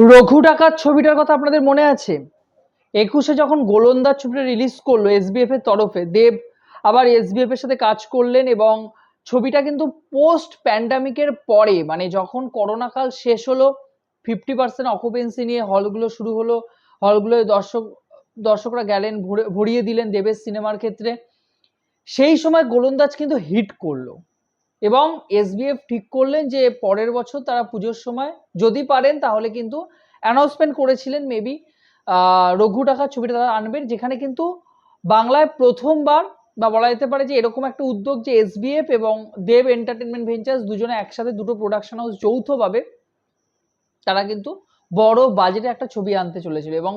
রঘু ডাকাত ছবিটার কথা আপনাদের মনে আছে? একুশে যখন গোলন্দাজ ছবিটা রিলিজ করল এসবিএফ এর তরফে, দেব আবার এসবিএফ এর সাথে কাজ করলেন এবং ছবিটা কিন্তু পোস্ট প্যান্ডামিকের পরে মানে যখন করোনা কাল শেষ হলো ফিফটি পার্সেন্ট অকুপেন্সি নিয়ে হলগুলো শুরু হলো হলগুলোয় দর্শক, দর্শকরা গেলেন, ভরে- ভরিয়ে দিলেন দেবের সিনেমার ক্ষেত্রে। সেই সময় গোলন্দাজ কিন্তু হিট করল। এবং এসবিএফ ঠিক করলেন যে পরের বছর তারা পুজোর সময় যদি পারেন তাহলে কিন্তু অ্যানাউন্সমেন্ট করেছিলেন মেবি রঘু টাকা ছবিটা তারা আনবেন, যেখানে কিন্তু বাংলায় প্রথমবার বা বলা যেতে পারে যে এরকম একটা উদ্যোগ যে এসবিএফ এবং দেব এন্টারটেনমেন্ট ভেঞ্চার্স দুজনে একসাথে দুটো প্রোডাকশন হাউস যৌথভাবে তারা কিন্তু বড় বাজেটে একটা ছবি আনতে চলেছিল এবং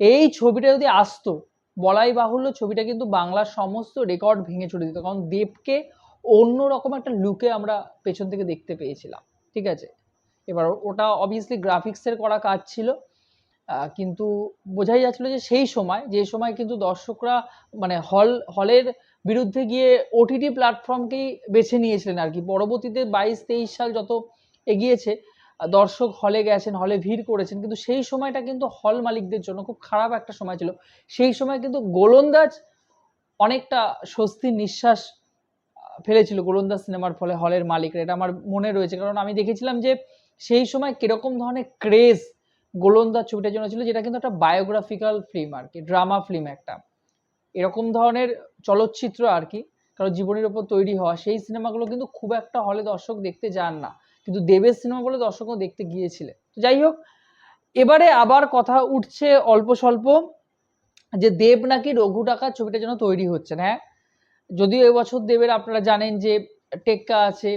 এই ছবিটা যদি আসতো, বলাই বাহুল্য ছবিটা কিন্তু বাংলার সমস্ত রেকর্ড ভেঙে চলে দিত। কারণ দেবকে অন্যরকম একটা লুকে আমরা পেছন থেকে দেখতে পেয়েছিলাম, ঠিক আছে? এবার ওটা অবভিয়াসলি গ্রাফিক্সের করা কাজ ছিল কিন্তু বোঝাই যাচ্ছিল যে সেই সময়, যে সময় কিন্তু দর্শকরা মানে হল হলের বিরুদ্ধে গিয়ে ওটিটি প্ল্যাটফর্মকেই বেছে নিয়েছিলেন আর কি। পরবর্তীতে বাইশ, তেইশ সাল যত এগিয়েছে দর্শক হলে গেছেন হলে ভিড় করেছেন, কিন্তু সেই সময়টা কিন্তু হল মালিকদের জন্য খুব খারাপ একটা সময় ছিল। সেই সময় কিন্তু গোলন্দাজ অনেকটা স্বস্তির নিঃশ্বাস ফেলেছিল গোলন্দাজ সিনেমার ফলে হলের মালিকরা, এটা আমার মনে রয়েছে। কারণ আমি দেখেছিলাম যে সেই সময় কীরকম ধরনের ক্রেজ গোলন্দাজ ছবিটার জন্য ছিল, যেটা কিন্তু একটা বায়োগ্রাফিক্যাল ফিল্ম আর কি ড্রামা ফিল্ম একটা। এরকম ধরনের চলচ্চিত্র আর কি কারণ জীবনের ওপর তৈরি হওয়া, সেই সিনেমাগুলো কিন্তু খুব একটা হলে দর্শক দেখতে যান না। কিন্তু দেবের সিনেমাগুলো দর্শকও দেখতে গিয়েছিলেন তো যাই হোক, এবারে আবার কথা উঠছে অল্প স্বল্প যে দেব নাকি রঘু ডাকাত ছবিটার জন্য তৈরি হচ্ছেন। হ্যাঁ যদিও এবছর দেবের আপনারা জানেন যে টেক্কা আছে,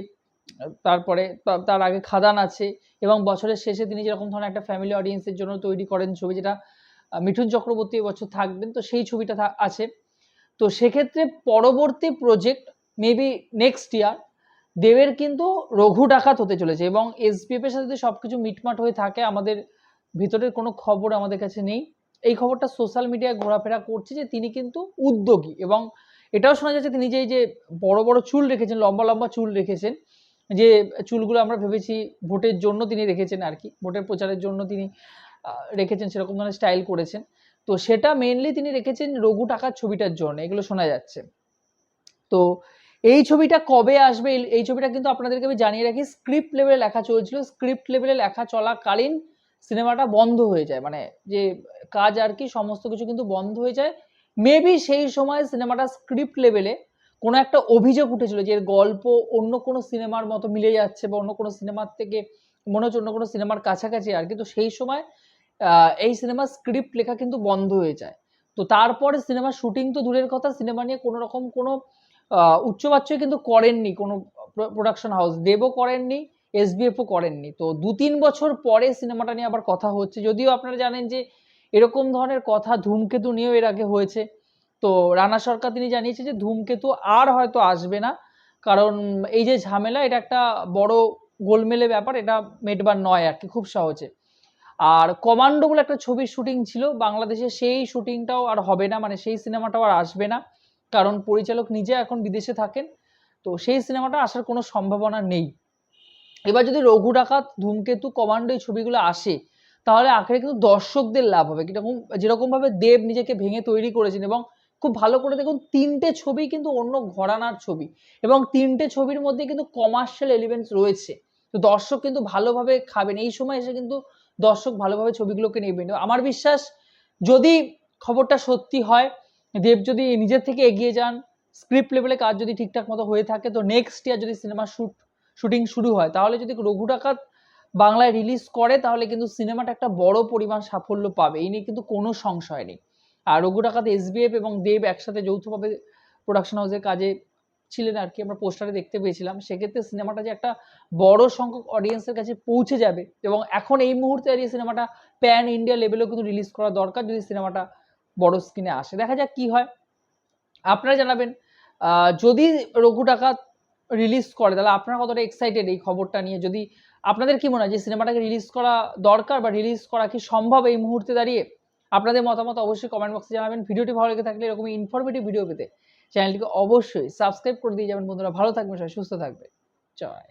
তারপরে তার আগে খাদান আছে এবং বছরের শেষে তিনি যেরকম ধরনের একটা ফ্যামিলি অডিয়েন্সের জন্য তৈরি করেন ছবি যেটা মিঠুন চক্রবর্তী এবছর থাকবেন, তো সেই ছবিটা আছে। তো সেক্ষেত্রে পরবর্তী প্রজেক্ট মেবি নেক্সট ইয়ার দেবের কিন্তু রঘু ডাকাত হতে চলেছে এবং এসবিএফ এর সাথে যদি সবকিছু মিটমাট হয়ে থাকে, আমাদের ভিতরের কোনো খবর আমাদের কাছে নেই। এই খবরটা সোশ্যাল মিডিয়ায় ঘোরাফেরা করছে যে তিনি কিন্তু উদ্যোগী এবং এটাও শোনা যাচ্ছে তিনি যে যে বড় বড় চুল রেখেছেন, লম্বা লম্বা চুল রেখেছেন, যে চুলগুলো আমরা ভেবেছি ভোটের জন্য তিনি রেখেছেন আর কি, ভোটের প্রচারের জন্য তিনি রেখেছেন, সেরকম ধরনের স্টাইল করেছেন। তো সেটা মেনলি তিনি রেখেছেন রঘু টাকার ছবিটার জন্য, এগুলো শোনা যাচ্ছে। তো এই ছবিটা কবে আসবে, এই ছবিটা কিন্তু আপনাদেরকে আমি জানিয়ে রাখি স্ক্রিপ্ট লেভেলে লেখা চলছিল স্ক্রিপ্ট লেভেলে লেখা চলাকালীন সিনেমাটা বন্ধ হয়ে যায় মানে যে কাজ আর কি সমস্ত কিছু কিন্তু বন্ধ হয়ে যায় মেবি সেই সময় সিনেমাটা স্ক্রিপ্ট লেভেলে কোনো একটা অভিযোগ উঠেছিল যে এর গল্প অন্য কোনো সিনেমার মতো মিলে যাচ্ছে বা অন্য কোনো সিনেমার থেকে মনে হচ্ছে অন্য কোনো সিনেমার কাছাকাছি আর কি। তো সেই সময় এই সিনেমার স্ক্রিপ্ট লেখা কিন্তু বন্ধ হয়ে যায়। তো তারপরে সিনেমার শুটিং তো দূরের কথা সিনেমা নিয়ে কোনো রকম কোনো আহ, উচ্চবাচ্যই কিন্তু করেননি। কোনো প্রোডাকশন হাউস দেবও করেননি এসবিএফও করেননি। তো দু তিন বছর পরে সিনেমাটা নিয়ে আবার কথা হচ্ছে। যদিও আপনারা জানেন যে এরকম ধরনের কথা ধূমকেতু নিয়েও এর আগে হয়েছে। তো রানা সরকার তিনি জানিয়েছে যে, ধূমকেতু আর হয়তো আসবে না। কারণ এই যে ঝামেলা, এটা একটা বড় গোলমেলে ব্যাপার, এটা মেটবার নয় আর কি, খুব সহজে। আর কমান্ডো বলে একটা ছবির শুটিং ছিল, বাংলাদেশে সেই শুটিংটাও আর হবে না মানে সেই সিনেমাটাও আর আসবে না। কারণ পরিচালক নিজে এখন বিদেশে থাকেন, তো সেই সিনেমাটা আসার কোনো সম্ভাবনা নেই। এবার যদি রঘু ডাকাত, ধূমকেতু, কমান্ডো এই ছবিগুলো আসে তাহলে আখেরে কিন্তু দর্শকদের লাভ হবে। কীরকম যেরকম ভাবে দেব নিজেকে ভেঙে তৈরি করেছেন এবং খুব ভালো করে দেখুন, তিনটে ছবি কিন্তু অন্য ঘরানার ছবি এবং তিনটে ছবির মধ্যে কিন্তু কমার্শিয়াল এলিমেন্টস রয়েছে। তো দর্শক কিন্তু ভালোভাবে খাবেন। এই সময় এসে কিন্তু দর্শক ভালোভাবে ছবিগুলোকে নেবেন আমার বিশ্বাস, যদি খবরটা সত্যি হয়, দেব যদি নিজের থেকে এগিয়ে যান স্ক্রিপ্ট লেভেলে কাজ যদি ঠিকঠাক মতো হয়ে থাকে, তো নেক্সট ইয়ার যদি সিনেমা শুট শুটিং শুরু হয়, তাহলে যদি রঘু ডাকাত বাংলায় রিলিজ করে, তাহলে কিন্তু সিনেমাটা একটা বড় পরিমাণ সাফল্য পাবে। এই নিয়ে কিন্তু কোনো সংশয় নেই। আর রঘু ডাকাত এসবিএফ এবং দেব একসাথে যৌথভাবে প্রোডাকশন হাউসের কাজে ছিলেন আর কি, আমরা পোস্টারে দেখতে পেয়েছিলাম। সেক্ষেত্রে সিনেমাটা যে একটা বড় সংখ্যক অডিয়েন্সের কাছে পৌঁছে যাবে এবং এখন এই মুহূর্তে দাঁড়িয়ে সিনেমাটা প্যান ইন্ডিয়া লেভেলেও কিন্তু রিলিজ করা দরকার যদি সিনেমাটা বড় স্ক্রিনে আসে। দেখা যাক কি হয়। আপনারা জানাবেন যদি রঘু ডাকাত রিলিজ করে, তাহলে আপনারা কতটা এক্সাইটেড এই খবরটা নিয়ে? যদি আপনাদের কি মনে হয় যে সিনেমাটাকে রিলিজ করা দরকার বা রিলিজ করা কি সম্ভব এই মুহূর্তে দাঁড়িয়ে? আপনাদের মতামত অবশ্যই কমেন্ট বক্সে জানাবেন। ভিডিওটি ভালো লেগে থাকলে এরকম ইনফরমেটিভ ভিডিও পেতে চ্যানেলটিকে অবশ্যই সাবস্ক্রাইব করে দিয়ে যাবেন বন্ধুরা। ভালো থাকবেন সবাই, সুস্থ থাকবে জয়।